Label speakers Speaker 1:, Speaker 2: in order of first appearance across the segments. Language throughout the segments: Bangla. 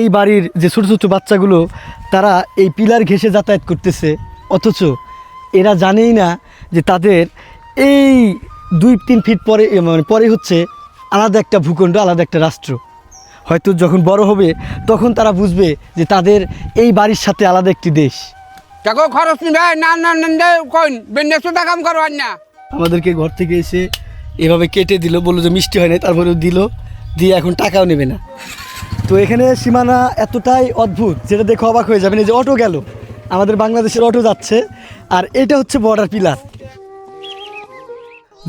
Speaker 1: এই বাড়ির যে ছোটো ছোটো বাচ্চাগুলো তারা এই পিলার ঘেঁষে যাতায়াত করতেছে। অথচ এরা জানেই না যে তাদের এই দুই তিন ফিট পরে মানে পরে হচ্ছে আলাদা একটা ভূখণ্ড আলাদা একটা রাষ্ট্র। হয়তো যখন বড় হবে তখন তারা বুঝবে যে তাদের এই বাড়ির সাথে আলাদা একটি দেশ।
Speaker 2: খরচ না না কাম করবার না।
Speaker 1: আমাদেরকে ঘর থেকে এসে এভাবে কেটে দিল বলল যে মিষ্টি হয় না তারপরেও দিল দিয়ে এখন টাকাও নেবে না। তো এখানে সীমানা এতটাই অদ্ভুত যেটা দেখে অবাক হয়ে যাবেন। এই যে অটো গেল। আমাদের বাংলাদেশের অটো যাচ্ছে। আর এটা হচ্ছে বর্ডার পিলার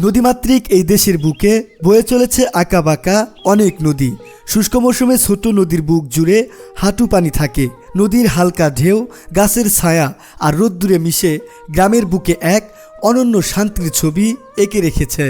Speaker 3: নদীমাতৃক এই দেশের বুকে বয়ে চলেছে আঁকা বাঁকা অনেক নদী। শুষ্ক মৌসুমে ছোট নদীর বুক জুড়ে হাঁটু পানি থাকে। নদীর হালকা ঢেউ, গাছের ছায়া আর রোদ্দুরে মিশে গ্রামের বুকে এক অনন্য শান্তির ছবি এঁকে রেখেছে।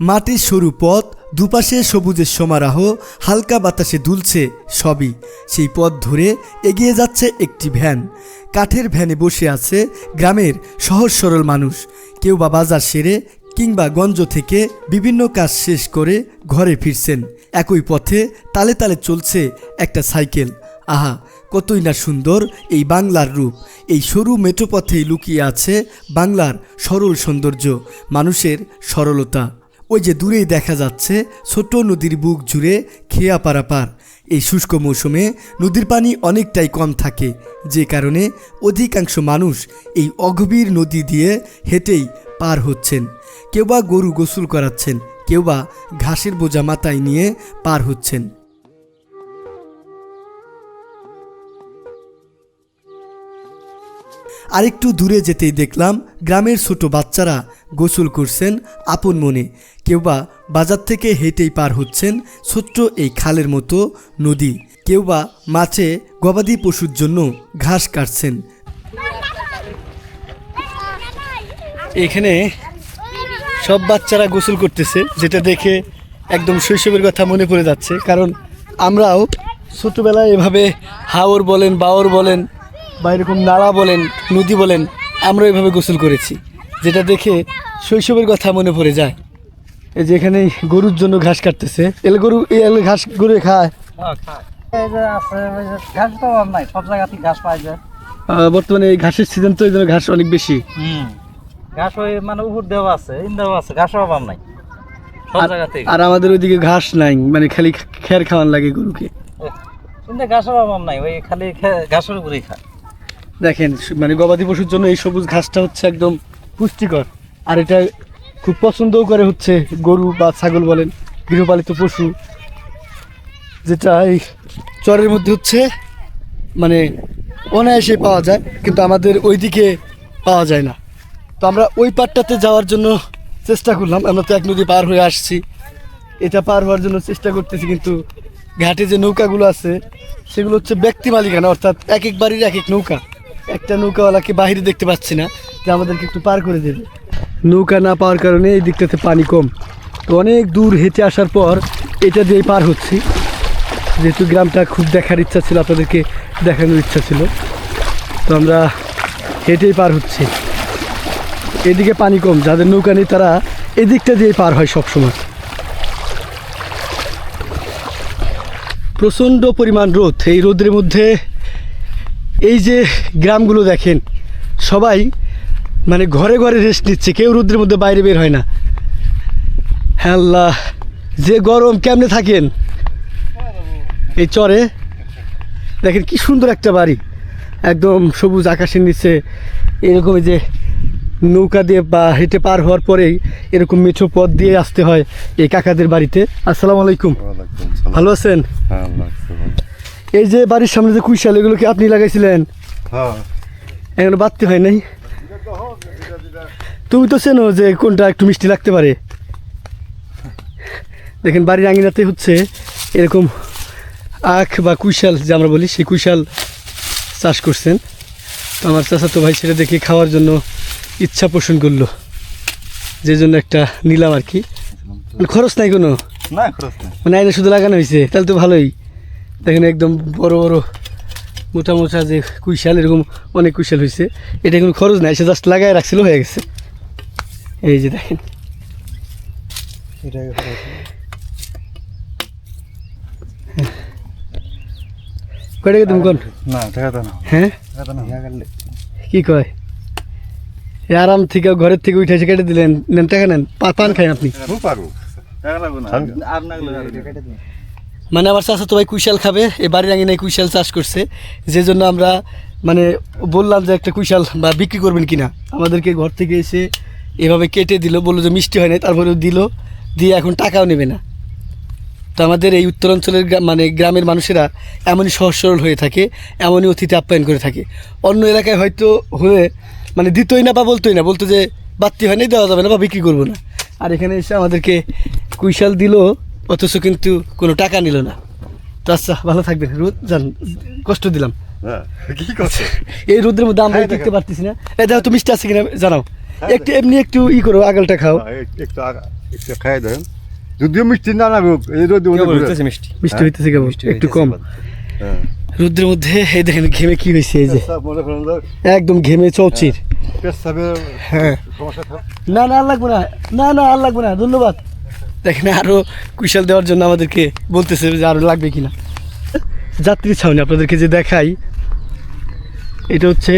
Speaker 3: মাটির সরু পথ দুপাশে সবুজের সমারাহ, হালকা বাতাসে দুলছে সবই। সেই পথ ধরে এগিয়ে যাচ্ছে একটি ভ্যান। কাঠের ভ্যানে বসে আছে গ্রামের সহজ সরল মানুষ। কেউ বা বাজার সেরে কিংবা গঞ্জ থেকে বিভিন্ন কাজ শেষ করে ঘরে ফিরছেন। একই পথে তালে তালে চলছে একটা সাইকেল। আহা, কতই না সুন্দর এই বাংলার রূপ। এই সরু মেঠোপথেই লুকিয়ে আছে বাংলার সরল সৌন্দর্য, মানুষের সরলতা। ওই যে দূরেই দেখা যাচ্ছে ছোট নদীর বুক জুড়ে খেয়া পারাপার। এই শুষ্ক মৌসুমে নদীর পানি অনেকটাই কম থাকে, যে কারণে অধিকাংশ মানুষ এই অগভীর নদী দিয়ে হেঁটেই পার হচ্ছেন। কেউ বা গরু গোসল করাচ্ছেন, কেউ বা ঘাসের বোঝা মাথায় নিয়ে পার হচ্ছেন। আরেকটু দূরে যেতেই দেখলাম গ্রামের ছোট বাচ্চারা গোসল করছেন আপন মনে। কেউ বা বাজার থেকে হেঁটেই পার হচ্ছেন ছোট্ট এই খালের মতো নদী। কেউ বা মাছে গবাদি পশুর জন্য ঘাস কাটছেন।
Speaker 1: এখানে সব বাচ্চারা গোসল করতেছে, যেটা দেখে একদম শৈশবের কথা মনে পড়ে যাচ্ছে। কারণ আমরাও ছোটোবেলায় এভাবে হাওর বলেন, বাওর বলেন বা এরকম নালা বলেন, নদী বলেন, আমরা এভাবে গোসল করেছি। যেটা দেখে শৈশবের কথা মনে পড়ে যায়। এই যে এখানে গরুর জন্য ঘাস কাটতেছে। এলে গরু, এলে ঘাস গরু খায়। বর্তমানে এই ঘাসের সিজন তো এই জন্য ঘাস অনেক বেশি।
Speaker 4: ঘাস ওই মানে উপর দেওয়া আছে ইন দেওয়া আছে ঘাসের অভাব নাই
Speaker 1: আর- আমাদের ওইদিকে ঘাস নাই মানে খালি খের খাওয়ান লাগে গরুকে।
Speaker 4: ঘাসের অভাব নাই, ওই খালি ঘাসের উপরেই খায়।
Speaker 1: দেখেন মানে গবাদি পশুর জন্য এই সবুজ ঘাসটা হচ্ছে একদম পুষ্টিকর। আর এটা খুব পছন্দও করে হচ্ছে গরু বা ছাগল বলেন, গৃহপালিত পশু, যেটা এই চরের মধ্যে হচ্ছে মানে অনায়াসে পাওয়া যায়, কিন্তু আমাদের ওইদিকে পাওয়া যায় না। তো আমরা ওই পাটটাতে যাওয়ার জন্য চেষ্টা করলাম, আমরা তো এক নদী পার হয়ে আসছি। এটা পার হওয়ার জন্য চেষ্টা করতেছি, কিন্তু ঘাটে যে নৌকাগুলো আছে, সেগুলো হচ্ছে ব্যক্তি মালিকানা, অর্থাৎ এক এক বাড়ির এক এক নৌকা। একটা নৌকাওয়ালাকে বাহিরে দেখতে পাচ্ছি না, যে আমাদেরকে একটু পার করে দেবে। নৌকা না পাওয়ার কারণে এই দিকটাতে পানি কম। তো অনেক দূর হেঁটে আসার পর এটা দিয়ে পার হচ্ছি। যেহেতু গ্রামটা খুব দেখার ইচ্ছা ছিল, আপনাদেরকে দেখানোর ইচ্ছা ছিল। তো আমরা হেঁটেই পার হচ্ছি। এদিকে পানি কম, যাদের নৌকা নেই তারা এদিকটা দিয়ে পার হয় সব সময় প্রচণ্ড পরিমাণ রোদ এই রোদের মধ্যে এই যে গ্রামগুলো দেখেন সবাই মানে ঘরে ঘরে রেস্ট নিচ্ছে কেউ রোদের মধ্যে বাইরে বের হয় না। হ্যাঁ আল্লাহ যে গরম কেমনে থাকেন? এই চরে দেখেন কি সুন্দর একটা বাড়ি। একদম সবুজ আকাশের নিচে এরকম যে নৌকা দিয়ে বা হেঁটে পার হওয়ার পরেই এরকম মেঠো পথ দিয়ে আসতে হয় এই কাকাদের বাড়িতে। আসসালামু আলাইকুম। ভালো আছেন?
Speaker 5: হ্যাঁ।
Speaker 1: এই যে বাড়ির সামনে যে কুইশাল এগুলো কি আপনি লাগাইছিলেন?
Speaker 5: হ্যাঁ,
Speaker 1: এগুলো বাড়তে হয় নাই? তুমি তো চেনো যে কোনটা একটু মিষ্টি লাগতে পারে। দেখেন বাড়ির আঙিনাতে হচ্ছে এরকম আখ বা কুইশাল যে আমরা বলি সেই কুইশাল চাষ করছেন। তো আমার চাচাতো ভাই সেটা দেখে খাওয়ার জন্য ইচ্ছা পোষণ করল। যে জন্য একটা নিলাম আর কি। মানে খরচ নাই কোনো?
Speaker 5: না খরচ নেই।
Speaker 1: মানে আইনে শুধু লাগানো হয়েছে তাহলে তো ভালোই। দেখেন একদম বড় বড় মোটা মোটা যে কুইশাল এরকম অনেক কুইশাল হয়েছে এটা কোনো খরচ নাই সে জাস্ট লাগাই রাখছিল হয়ে গেছে। এই যে দেখেন। তুমি কোন?
Speaker 5: না
Speaker 1: হ্যাঁ?
Speaker 5: না।
Speaker 1: কি কয়? আরাম থেকে ঘরের থেকে উঠে এসে কেটে দিলেন নেন টাকা নেন পান খাই আপনি।
Speaker 5: খুব পারব
Speaker 1: মানে আমার চাষা তো ভাই কুইশাল খাবে এই বাড়ির আঙিনায় কুইশাল চাষ করছে। যে জন্য আমরা মানে বললাম যে একটা কুইশাল বা বিক্রি করবেন কিনা। আমাদেরকে ঘর থেকে এসে এভাবে কেটে দিল, বলল যে মিষ্টি হয় না তারপরেও দিল, দিয়ে এখন টাকাও নেবে না। তো আমাদের এই উত্তরাঞ্চলের মানে গ্রামের মানুষেরা এমনই সহজ সরল হয়ে থাকে, এমনই অতিথি আপ্যায়ন করে থাকে। অন্য এলাকায় হয়তো হয়ে মানে দিতই না বা বলতোই না, বলতো যে বাত্তি হয় না দেওয়া যাবে না বা বিক্রি করব না। আর এখানে এসে আমাদেরকে কুইশাল দিল অথচ কিন্তু কোনো টাকা নিল না। তো আচ্ছা ভালো থাকবেন রোদ যান কষ্ট দিলাম।
Speaker 5: হ্যাঁ কি করছে
Speaker 1: এই রোদের মধ্যে আমরা দেখতে পারতেছি না। এই দেখো তো মিষ্টি আছে কিনা জানাও। একটু এমনি একটু ই করো আগালটা খাও।
Speaker 5: হ্যাঁ, একটু একটু খাই দেন। যদিও মিষ্টি না না এই রোদ
Speaker 4: মিষ্টি।
Speaker 1: মিষ্টি হইতেছে কেমন একটু কম।
Speaker 5: হ্যাঁ।
Speaker 1: রোদ্রের মধ্যে এই দেখেন ঘেমে কি হয়েছে এই
Speaker 5: মনে করেন যে
Speaker 1: একদম ঘেমে চৌচির হ্যাঁ না না আর লাগবে না। না না আর লাগবে না। ধন্যবাদ। দেখেন আরও কুশাল দেওয়ার জন্য আমাদেরকে বলতেছে যে আরও লাগবে কিনা। যাত্রী ছাউনি আপনাদেরকে যে দেখাই, এটা হচ্ছে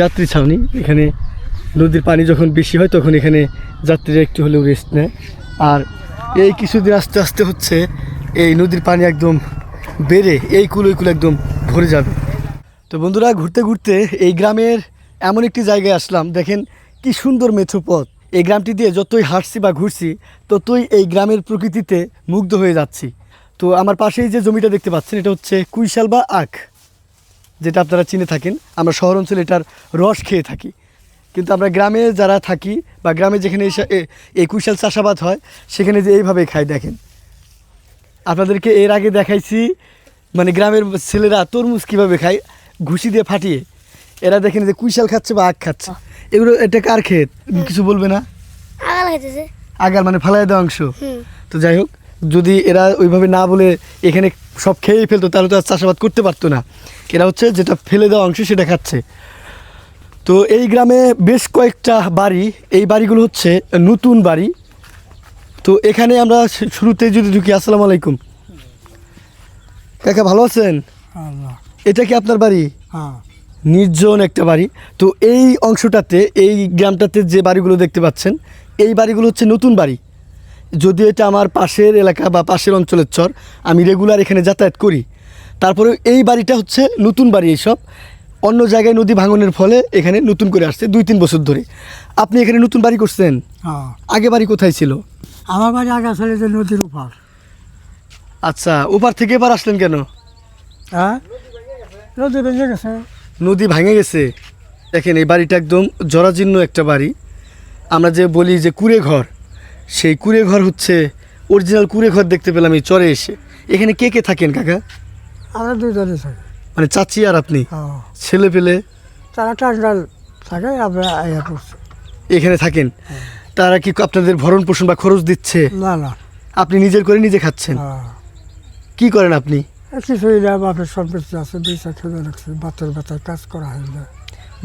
Speaker 1: যাত্রী ছাউনি। এখানে নদীর পানি যখন বেশি হয়, তখন এখানে যাত্রীরা একটু হলেও রেস্ট নেয়। আর এই কিছুদিন আস্তে আস্তে হচ্ছে এই নদীর পানি একদম বেড়ে, এই কুলো কুলো একদম ভরে যাবে। তো বন্ধুরা, ঘুরতে ঘুরতে এই গ্রামের এমন একটি জায়গায় আসলাম। দেখেন কি সুন্দর মেঠো পথ। এই গ্রামটি দিয়ে যতই হাঁটছি বা ঘুরছি, ততই এই গ্রামের প্রকৃতিতে মুগ্ধ হয়ে যাচ্ছি। তো আমার পাশেই যে জমিটা দেখতে পাচ্ছেন, এটা হচ্ছে কুইশাল বা আখ, যেটা আপনারা চিনে থাকেন। আমরা শহর অঞ্চলে এটার রস খেয়ে থাকি। কিন্তু আমরা গ্রামে যারা থাকি বা গ্রামে যেখানে এই কুইশাল চাষাবাদ হয়, সেখানে যে এইভাবে খাই দেখেন। আপনাদেরকে এর আগে দেখাইছি মানে গ্রামের ছেলেরা তরমুজ কীভাবে খায়, ঘুষি দিয়ে ফাটিয়ে। এরা দেখেন যে কুইশাল খাচ্ছে বা আখ খাচ্ছে। এগুলো এটা কার ক্ষেত? কিছু বলবে না?
Speaker 6: আগাল খাইতেছে।
Speaker 1: আগার মানে ফালাই দেওয়া অংশ। তো যাই হোক যদি এরা ওইভাবে না বলে এখানে সব খেয়েই ফেলতো তাহলে তো আর চাষাবাদ করতে পারতো না। এরা হচ্ছে যেটা ফেলে দেওয়া অংশ সেটা খাচ্ছে। তো এই গ্রামে বেশ কয়েকটা বাড়ি এই বাড়িগুলো হচ্ছে নতুন বাড়ি। তো এখানে আমরা শুরুতে যদি ঢুকি আসসালামু আলাইকুম। কাকা ভালো আছেন? এটা কি আপনার বাড়ি?
Speaker 2: হ্যাঁ।
Speaker 1: নির্জন একটা বাড়ি। তো এই অংশটাতে এই গ্রামটাতে যে বাড়িগুলো দেখতে পাচ্ছেন এই বাড়িগুলো হচ্ছে নতুন বাড়ি। যদি এটা আমার পাশের এলাকা বা পাশের অঞ্চলের চর আমি রেগুলার এখানে যাতায়াত করি। তারপরে এই বাড়িটা হচ্ছে নতুন বাড়ি এইসব। অন্য জায়গায় নদী ভাঙনের ফলে এখানে নতুন করে আসছে দুই তিন বছর ধরে। আপনি এখানে নতুন বাড়ি করছেন?
Speaker 2: হ্যাঁ।
Speaker 1: আগে বাড়ি কোথায় ছিল?
Speaker 2: আমার বাড়ি আগে আসলে যে নদীর উপর।
Speaker 1: আচ্ছা ওপার থেকে এবার আসলেন কেন?
Speaker 2: হ্যাঁ? নদী বেঁচে গেছে।
Speaker 1: নদী ভাঙে গেছে। দেখেন এই বাড়িটা একদম জরাজীর্ণ একটা বাড়ি। আমরা যে বলি যে কুড়ে ঘর সেই কুড়ে ঘর হচ্ছে অরিজিনাল কুড়ে ঘর দেখতে পেলাম এই চরে এসে। এখানে কে কে থাকেন কাকা?
Speaker 2: আমরা দুজনে থাকি।
Speaker 1: মানে চাচি আর আপনি?
Speaker 2: হ্যাঁ।
Speaker 1: ছেলে পেলে?
Speaker 2: তারা টাঙ্গাল থাকে আমরা
Speaker 1: এখানে থাকেন? তারা কি আপনাদের ভরণ পোষণ বা খরচ দিচ্ছে?
Speaker 2: না না।
Speaker 1: আপনি নিজের করে নিজে খাচ্ছেন?
Speaker 2: হ্যাঁ।
Speaker 1: কি করেন আপনি?
Speaker 2: কিছুই না বাপের সম্পত্তি আছে চার খেয়ে রাখছি বাতের বাতার কাজ করা হয় না।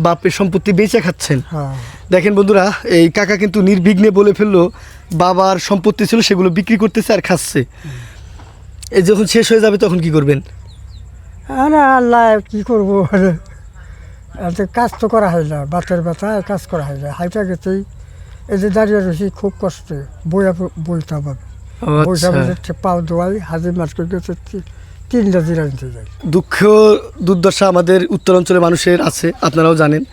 Speaker 1: বাপের সম্পত্তি বেচে খাচ্ছেন?
Speaker 2: হ্যাঁ।
Speaker 1: দেখেন বন্ধুরা এই কাকা কিন্তু নির্বিঘ্নে বলে ফেলল বাবার সম্পত্তি ছিল সেগুলো বিক্রি করতেছে আর খাচ্ছে। এই যখন শেষ হয়ে যাবে তখন কি করবেন?
Speaker 2: আরে আল্লাহ কি করব? কাজ তো করা হয় না বাতের ব্যথায় কাজ করা হয় না। হাইটা গেছেই এই যে দাঁড়িয়ে রয়েছি খুব কষ্টে। বইয়া বইতে হবে বসে পাও দোয়াই হাজির মাছ করে গেছে তিনটা জিরা নিতে যাই
Speaker 1: দুঃখ, দুর্দশা আমাদের উত্তর অঞ্চলের মানুষের আছে, আপনারাও জানেন।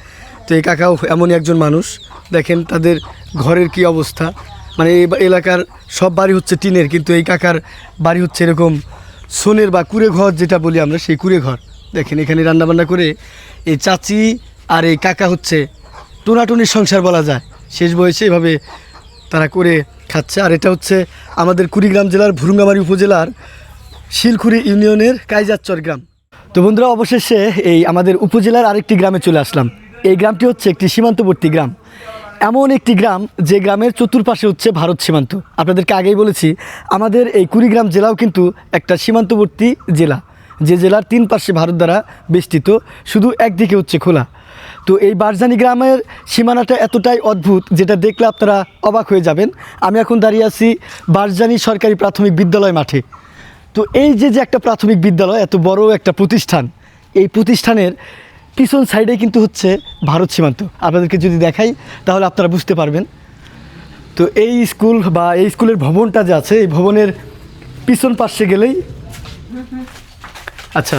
Speaker 1: তো এই কাকাও এমনই একজন মানুষ। দেখেন তাদের ঘরের কি অবস্থা। মানে এই এলাকার সব বাড়ি হচ্ছে টিনের, কিন্তু এই কাকার বাড়ি হচ্ছে এরকম সোনের বা কুড়ে ঘর যেটা বলি আমরা, সেই কুড়ে ঘর। দেখেন এখানে রান্নাবান্না করে এই চাচি আর এই কাকা হচ্ছে টোনাটুনির সংসার বলা যায়। শেষ বয়সে এভাবে তারা করে খাচ্ছে। আর এটা হচ্ছে আমাদের কুড়িগ্রাম জেলার ভুরুঙ্গামারি উপজেলার শিলখুড়ি ইউনিয়নের কাইজারচর গ্রাম। তো বন্ধুরা, অবশেষে এই আমাদের উপজেলার আরেকটি গ্রামে চলে আসলাম। এই গ্রামটি হচ্ছে একটি সীমান্তবর্তী গ্রাম। এমন একটি গ্রাম যে গ্রামের চতুর্পাশে হচ্ছে ভারত সীমান্ত। আপনাদেরকে আগেই বলেছি, আমাদের এই কুড়িগ্রাম জেলাও কিন্তু একটা সীমান্তবর্তী জেলা। যে জেলার তিন পাশে ভারত দ্বারা বেষ্টিত, শুধু একদিকে হচ্ছে খোলা। তো এই বারজানি গ্রামের সীমানাটা এতটাই অদ্ভুত যেটা দেখলে আপনারা অবাক হয়ে যাবেন। আমি এখন দাঁড়িয়ে আছি বারজানি সরকারি প্রাথমিক বিদ্যালয় মাঠে। তো এই যে যে একটা প্রাথমিক বিদ্যালয়, এত বড় একটা প্রতিষ্ঠান, এই প্রতিষ্ঠানের পিছন সাইডে কিন্তু হচ্ছে ভারত সীমান্ত। আপনাদেরকে যদি দেখাই, তাহলে আপনারা বুঝতে পারবেন। তো এই স্কুল বা এই স্কুলের ভবনটা যে আছে, এই ভবনের পিছন পাশে গেলেই আচ্ছা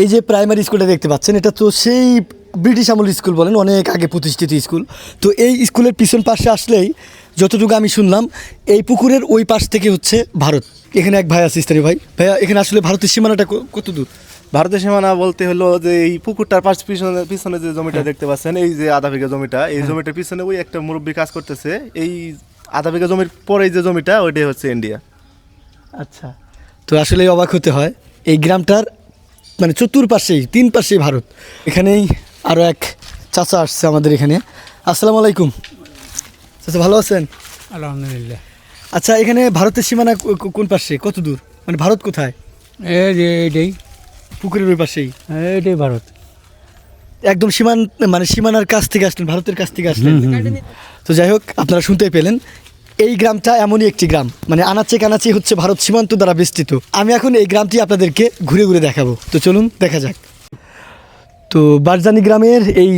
Speaker 1: এই যে প্রাইমারি স্কুলটা দেখতে পাচ্ছেন, এটা তো সেই ব্রিটিশ আমল স্কুল বলেন, অনেক আগে প্রতিষ্ঠিত স্কুল। তো এই স্কুলের পিছন পাশে আসলেই যতটুকু আমি শুনলাম, এই পুকুরের ওই পাশ থেকে হচ্ছে ভারত। এখানে এক ভাই আছে স্থানীয় ভাই। ভাইয়া এখানে আসলে ভারতের সীমানাটা কত দূর
Speaker 6: ভারতের সীমানা বলতে হলো যে এই পুকুরটার পাশ পিছনে পিছনে যে জমিটা দেখতে পাচ্ছেন এই যে আধা বিঘা জমিটা এই জমিটার পিছনে ওই একটা মুরব্বী কাজ করতেছে। এই আধা বিঘা জমির পরে যে জমিটা ওইটাই হচ্ছে ইন্ডিয়া
Speaker 1: আচ্ছা। তো আসলে অবাক হতে হয় এই গ্রামটার মানে চতুর্পাশেই তিন পাশেই ভারত। এখানেই আরও এক চাচা আসছে আমাদের এখানে। আসসালামু আলাইকুম। চাচা ভালো আছেন?
Speaker 7: আলহামদুলিল্লাহ।
Speaker 1: আচ্ছা এখানে ভারতের সীমানা কোন পাশে? কত দূর? মানে ভারত কোথায়?
Speaker 7: এই যে এইটাই।
Speaker 1: পুকুরের ওই পাশেই?
Speaker 7: এইটাই ভারত।
Speaker 1: একদম সীমান মানে সীমানার কাছ থেকে আসলেন ভারতের কাছ থেকে আসলেন। তো যাই হোক আপনারা শুনতে পেলেন এই গ্রামটা এমনই একটি গ্রাম। মানে আনাচে কানাচে হচ্ছে ভারত সীমান্ত দ্বারা বেষ্টিত আমি এখন এই গ্রামটি আপনাদেরকে ঘুরে ঘুরে দেখাবো। তো চলুন দেখা যাক। তো বারজানি গ্রামের এই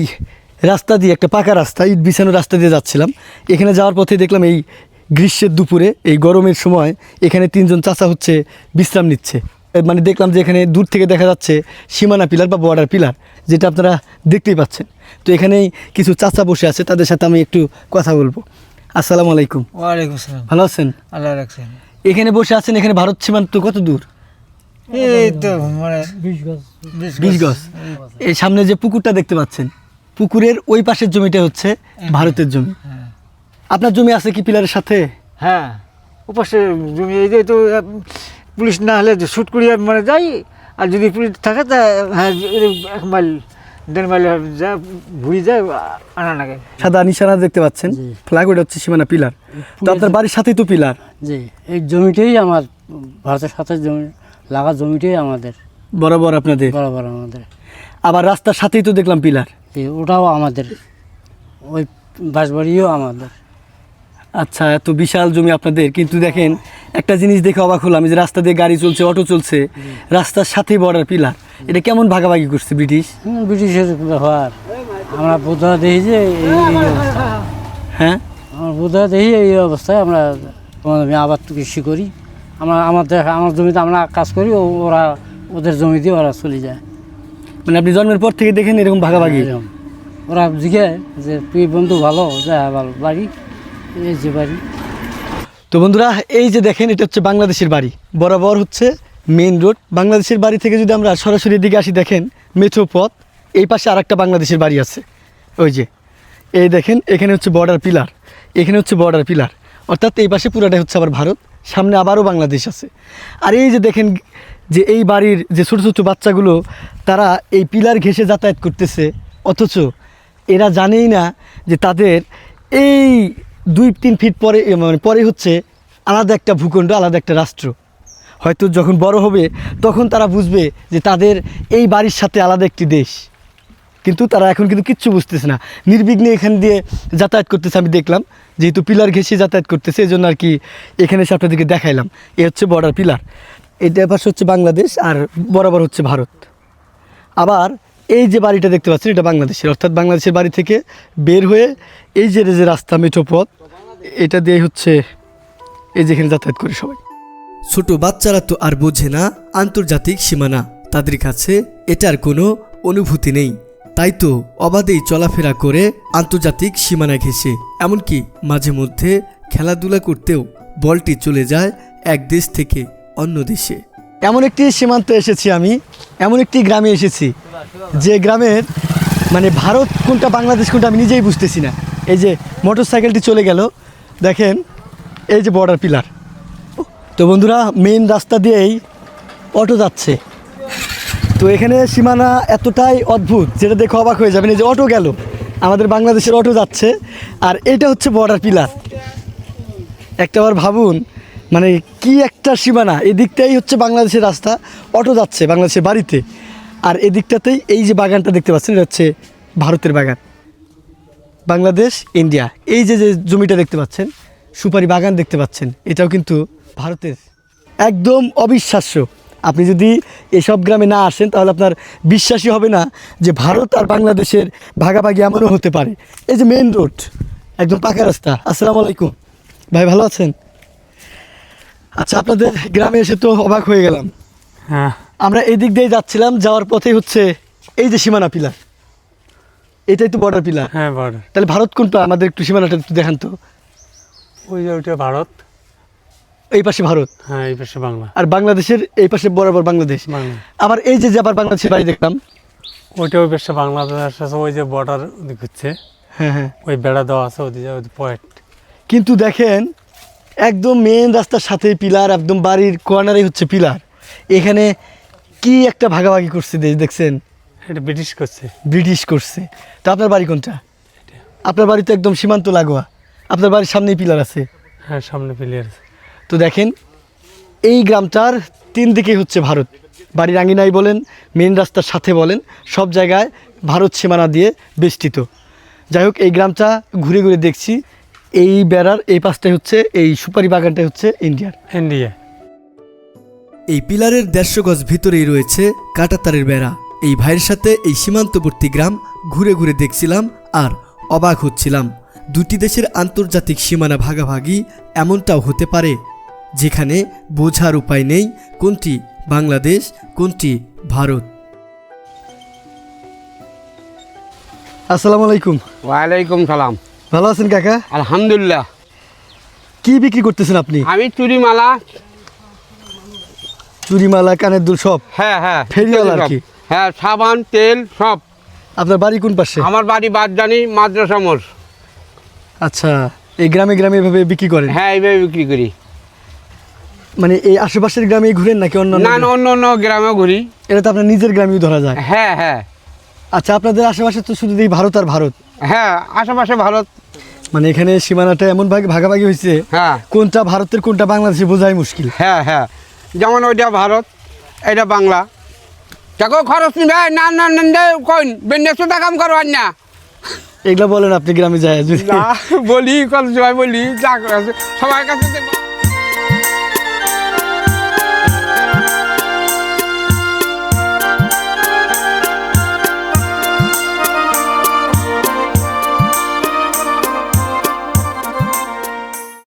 Speaker 1: রাস্তা দিয়ে একটা পাকা রাস্তা ইট বিছানো রাস্তা দিয়ে যাচ্ছিলাম। এখানে যাওয়ার পথে দেখলাম এই গ্রীষ্মের দুপুরে এই গরমের সময় এখানে তিনজন চাচা হচ্ছে বিশ্রাম নিচ্ছে। মানে দেখলাম যে এখানে দূর থেকে দেখা যাচ্ছে সীমানা পিলার বা বর্ডার পিলার যেটা আপনারা দেখতেই পাচ্ছেন। তো এখানেই কিছু চাচা বসে আছে তাদের সাথে আমি একটু কথা বলব। আসসালামু আলাইকুম।
Speaker 7: ওয়ালাইকুম আসসালাম।
Speaker 1: ভালো আছেন?
Speaker 7: আল্লাহ রাখছেন
Speaker 1: এখানে বসে আছেন এখানে ভারত সীমান্ত কত দূর?
Speaker 7: এই তো মানে
Speaker 1: বিশ গজ। এই সামনে যে পুকুরটা দেখতে পাচ্ছেন পুকুরের ওই পাশের জমিটা হচ্ছে ভারতের জমি। আপনার জমি আছে কি পিলারের সাথে?
Speaker 7: হ্যাঁ উপাসে জমি এই যে তো পুলিশ না হলে শ্যুট করিয়া মানে যাই আর যদি পুলিশ থাকে তা হ্যাঁ এক মাইল দেড় মাইল যা ঘুরি যায় আনা লাগে
Speaker 1: সাদা নিশানা দেখতে পাচ্ছেন? ফ্ল্যাগ ওটা হচ্ছে সীমানা পিলার। তো আপনার বাড়ির সাথেই তো পিলার?
Speaker 8: জি এই জমিটাই আমার ভারতের সাথে জমি লাগা জমিটাই আমাদের।
Speaker 1: বরাবর আপনাদের?
Speaker 8: বরাবর আমাদের।
Speaker 1: আবার রাস্তার সাথেই তো দেখলাম পিলার।
Speaker 8: ওটাও আমাদের। ওই বাঁশবাড়িও আমাদের।
Speaker 1: আচ্ছা এত বিশাল জমি আপনাদের কিন্তু দেখেন একটা জিনিস দেখে অবাক হলাম যে রাস্তা দিয়ে গাড়ি চলছে অটো চলছে রাস্তার সাথেই বর্ডার পিলার এটা কেমন ভাগাভাগি করছে ব্রিটিশ?
Speaker 8: ব্রিটিশের ব্যাপার। আমরা বোধহয় দেখি যে এই অবস্থা।
Speaker 1: হ্যাঁ?
Speaker 8: আমরা বোধহয় দেখি এই অবস্থায় আমরা আমি আবার কৃষি করি। আমরা আমাদের আমার জমিতে আমরা কাজ করি ওরা ওদের জমি দিয়ে ওরা চলে যায়।
Speaker 1: মানে আপনি জন্মের পর থেকে দেখেন এরকম ভাগাভাগি?
Speaker 8: এরকম। ওরা জিজ্ঞাসা যে তুই বন্ধু ভালো? যা ভালো বাড়ি? এই যে বাড়ি।
Speaker 1: তো বন্ধুরা, এই যে দেখেন, এটা হচ্ছে বাংলাদেশের বাড়ি। বরাবর হচ্ছে মেইন রোড বাংলাদেশের বাড়ি থেকে যদি আমরা সরাসরি দিকে আসি, দেখেন মেঠো পথ, এই পাশে আরেকটা বাংলাদেশের বাড়ি আছে। ওই যে, এই দেখেন, এখানে হচ্ছে বর্ডার পিলার এখানে হচ্ছে বর্ডার পিলার অর্থাৎ এই পাশে পুরাটাই হচ্ছে আবার ভারত। সামনে আবারও বাংলাদেশ আছে। আর এই যে দেখেন, যে এই বাড়ির যে ছোটো ছোটো বাচ্চাগুলো, তারা এই পিলার ঘেঁষে যাতায়াত করতেছে। অথচ এরা জানেই না যে তাদের এই দুই, তিন ফিট পরে মানে পরে হচ্ছে আলাদা একটা ভূখণ্ড, আলাদা একটা রাষ্ট্র। হয়তো যখন বড় হবে, তখন তারা বুঝবে যে তাদের এই বাড়ির সাথে আলাদা একটি দেশ। কিন্তু তারা এখন কিন্তু কিচ্ছু বুঝতেছে না। নির্বিঘ্নে এখান দিয়ে যাতায়াত করতেছে, আমি দেখলাম। যেহেতু পিলার ঘেঁষে যাতায়াত করতেছে এই জন্য আর কি এখানে এসে আপনাদেরকে দেখাইলাম। এ হচ্ছে বর্ডার পিলার এটা পাশে হচ্ছে বাংলাদেশ আর বরাবর হচ্ছে ভারত। আবার এই যে বাড়িটা দেখতে পাচ্ছেন, এটা বাংলাদেশের, অর্থাৎ বাংলাদেশের বাড়ি থেকে বের হয়ে এই যে যে রাস্তা মেঠো পথ, এটা দিয়ে হচ্ছে এই যেখানে যাতায়াত করে সবাই।
Speaker 3: ছোট বাচ্চারা তো আর বোঝে না আন্তর্জাতিক সীমানা। তাদের কাছে এটার কোনো অনুভূতি নেই। তাই তো অবাধেই চলাফেরা করে আন্তর্জাতিক সীমানা ঘেঁষে। এমনকি মাঝে মধ্যে খেলাধুলা করতেও বলটি চলে যায় এক দেশ থেকে অন্য দেশে।
Speaker 1: এমন একটি সীমান্ত এসেছি আমি, এমন একটি গ্রামে এসেছি, যে গ্রামের মানে ভারত কোনটা, বাংলাদেশ কোনটা আমি নিজেই বুঝতেছি না। এই যে মোটর সাইকেলটি চলে গেল, দেখেন, এই যে বর্ডার পিলার তো বন্ধুরা মেইন রাস্তা দিয়েই অটো যাচ্ছে। তো এখানে সীমানা এতটাই অদ্ভুত, যেটা দেখে অবাক হয়ে যাবেন, এই যে অটো গেল। আমাদের বাংলাদেশের অটো যাচ্ছে, আর এটা হচ্ছে বর্ডার পিলার একটা বার ভাবুন মানে কি একটা সীমানা? এদিকটাই হচ্ছে বাংলাদেশের রাস্তা। অটো যাচ্ছে বাংলাদেশের বাড়িতে। আর এদিকটাতেই এই যে বাগানটা দেখতে পাচ্ছেন, এটা হচ্ছে ভারতের বাগান। বাংলাদেশ, ইন্ডিয়া। এই যে যে জমিটা দেখতে পাচ্ছেন, সুপারি বাগান দেখতে পাচ্ছেন, এটাও কিন্তু ভারতের। একদম অবিশ্বাস্য। আপনি যদি এসব গ্রামে না আসেন, তাহলে আপনার বিশ্বাসই হবে না যে ভারত আর বাংলাদেশের ভাগাভাগি এমনও হতে পারে। এই যে মেন রোড একদম পাকা রাস্তা। আসসালামু আলাইকুম। ভাই, ভালো আছেন? আচ্ছা আপনাদের গ্রামে এসে তো অবাক হয়ে গেলাম।
Speaker 9: হ্যাঁ।
Speaker 1: আমরা এই দিক দিয়ে যাচ্ছিলাম যাওয়ার পথেই হচ্ছে এই যে সীমানা পিলার। এটাই তো বর্ডার পিলার।
Speaker 9: হ্যাঁ বর্ডার
Speaker 1: তাহলে ভারত কোনটা? আমাদের একটু সীমানাটা একটু দেখান তো।
Speaker 9: ওই যে ওইটা ভারত।
Speaker 1: এই পাশে ভারত।
Speaker 9: হ্যাঁ এই পাশে বাংলা।
Speaker 1: আর বাংলাদেশের এই পাশে বরাবর বাংলাদেশ।
Speaker 9: বাংলা।
Speaker 1: আবার এই যে আবার বাংলাদেশের বাড়ি দেখলাম।
Speaker 9: ওইটা ওই পাশে বাংলাদেশ আছে ওই যে বর্ডার হচ্ছে।
Speaker 1: হ্যাঁ হ্যাঁ।
Speaker 9: ওই বেড়া দেওয়া আছে ওই পয়েন্ট
Speaker 1: কিন্তু দেখেন একদম মেন রাস্তার সাথে পিলার একদম বাড়ির কর্নারে হচ্ছে পিলার। এখানে কি একটা ভাগাভাগি করছে দেশ দেখছেন?
Speaker 9: এটা ব্রিটিশ করছে।
Speaker 1: ব্রিটিশ করছে। তো আপনার বাড়ি কোনটা? আপনার বাড়ি তো একদম সীমান্ত লাগোয়া। আপনার বাড়ির সামনেই পিলার আছে।
Speaker 9: হ্যাঁ সামনে প্লেয়ার আছে।
Speaker 1: তো দেখেন এই গ্রামটার তিন দিকেই হচ্ছে ভারত। বাড়ির আঙিনাই বলেন মেন রাস্তার সাথে বলেন সব জায়গায় ভারত সীমানা দিয়ে বেষ্টিত। যাই হোক এই গ্রামটা ঘুরে ঘুরে দেখছি। এই বেড়ার এই পাশটাই হচ্ছে এই সুপারি বাগানটাই হচ্ছে ইন্ডিয়ার
Speaker 9: ইন্ডিয়া
Speaker 3: এই পিলারের দেড়শো গজ ভিতরেই রয়েছে কাটাতারের বেড়া। এই ভাইয়ের সাথে এই সীমান্তবর্তী গ্রাম ঘুরে ঘুরে দেখছিলাম আর অবাক হচ্ছিলাম। দুটি দেশের আন্তর্জাতিক সীমানা ভাগাভাগি এমনটাও হতে পারে যেখানে বোঝার উপায় নেই কোনটি বাংলাদেশ কোনটি ভারত।
Speaker 1: আসসালামু আলাইকুম।
Speaker 10: ওয়ালাইকুম সালাম।
Speaker 1: ভালো আছেন কাকা?
Speaker 10: আলহামদুলিল্লাহ।
Speaker 1: কি বিক্রি করতেছেন আপনি?
Speaker 10: আমি চুরিমালা।
Speaker 1: চুরিমালা কানের দুল সব?
Speaker 10: হ্যাঁ হ্যাঁ।
Speaker 1: ফেরিওয়ালা আর কি?
Speaker 10: হ্যাঁ সাবান তেল সব।
Speaker 1: আপনার বাড়ি কোন পাশে?
Speaker 10: আমার বাড়ি বাদজানি মাদ্রাসা মোড়।
Speaker 1: আচ্ছা এই গ্রামে গ্রামে এভাবে বিক্রি করেন?
Speaker 10: হ্যাঁ এইভাবে বিক্রি করি।
Speaker 1: মানে এই আশেপাশের গ্রামে ঘুরেন নাকি অন্য
Speaker 10: না না অন্য অন্য গ্রামে ঘুরি।
Speaker 1: এটা তো আপনার নিজের গ্রামেও ধরা যায়।
Speaker 10: হ্যাঁ হ্যাঁ।
Speaker 1: আচ্ছা আপনাদের আশেপাশে তো শুধু এই ভারত আর ভারত।
Speaker 10: হ্যাঁ আশেপাশে ভারত
Speaker 1: মানে এখানে সীমানাটা এমন ভাগে ভাগাভাগি হয়েছে
Speaker 10: হ্যাঁ।
Speaker 1: কোনটা ভারতের কোনটা বাংলাদেশে বোঝাই মুশকিল।
Speaker 10: হ্যাঁ হ্যাঁ। যেমন ওইটা ভারত এটা বাংলা। দেখো খরচ নিবে না না না কইন বেন্দেশো কাম করো আর না।
Speaker 1: এগুলো বলেন আপনি গ্রামে যায়
Speaker 10: বলি কল সবাই বলি যা সবার কাছে